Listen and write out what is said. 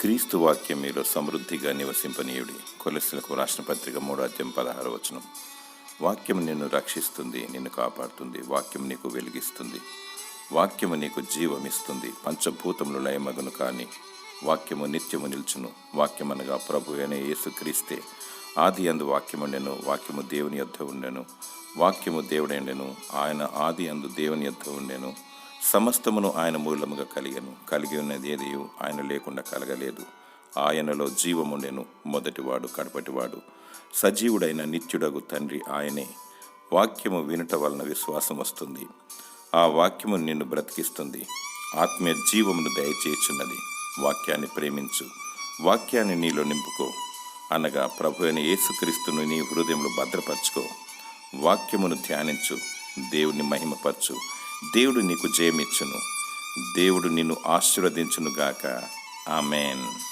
క్రీస్తు వాక్యం మీలో సమృద్ధిగా నివసింపనీయుడి. కొలెస్లకు రాష్ట్ర పత్రిక మూడో అధ్యాయం పదహారు వచనం. వాక్యం నిన్ను రక్షిస్తుంది నిన్ను కాపాడుతుంది వాక్యం నీకు వెలిగిస్తుంది. వాక్యము నీకు జీవమిస్తుంది పంచభూతములు లయమగును కానీ వాక్యము నిత్యము నిల్చును. వాక్యమనగా ప్రభు అయిన యేసుక్రీస్తే ఆది అందు వాక్యముండెను వాక్యము దేవుని యొద్ద ఉండెను. వాక్యము దేవుడెండెను ఆయన ఆది అందు దేవుని యొద్ద ఉండెను. సమస్తమును ఆయన మూలముగా కలిగను. కలిగి ఉన్నది ఏది ఆయన లేకుండా కలగలేదు. ఆయనలో జీవముండెను మొదటివాడు కడపటివాడు. సజీవుడైన నిత్యుడగు తండ్రి ఆయనే. వాక్యము వినుట వలన విశ్వాసం వస్తుంది. ఆ వాక్యము నిన్ను బ్రతికిస్తుంది. ఆత్మీయ జీవమును దయచేయుచున్నది. వాక్యాన్ని ప్రేమించు. వాక్యాన్ని నీలో నింపుకో. అనగా ప్రభు అయిన యేసుక్రీస్తును నీ హృదయంలో భద్రపరచుకో. వాక్యమును ధ్యానించు. దేవుని మహిమపరచు. దేవుడు నీకు జయమిచ్చును. దేవుడు నిన్ను ఆశీర్వదించునుగాక. ఆమెన్.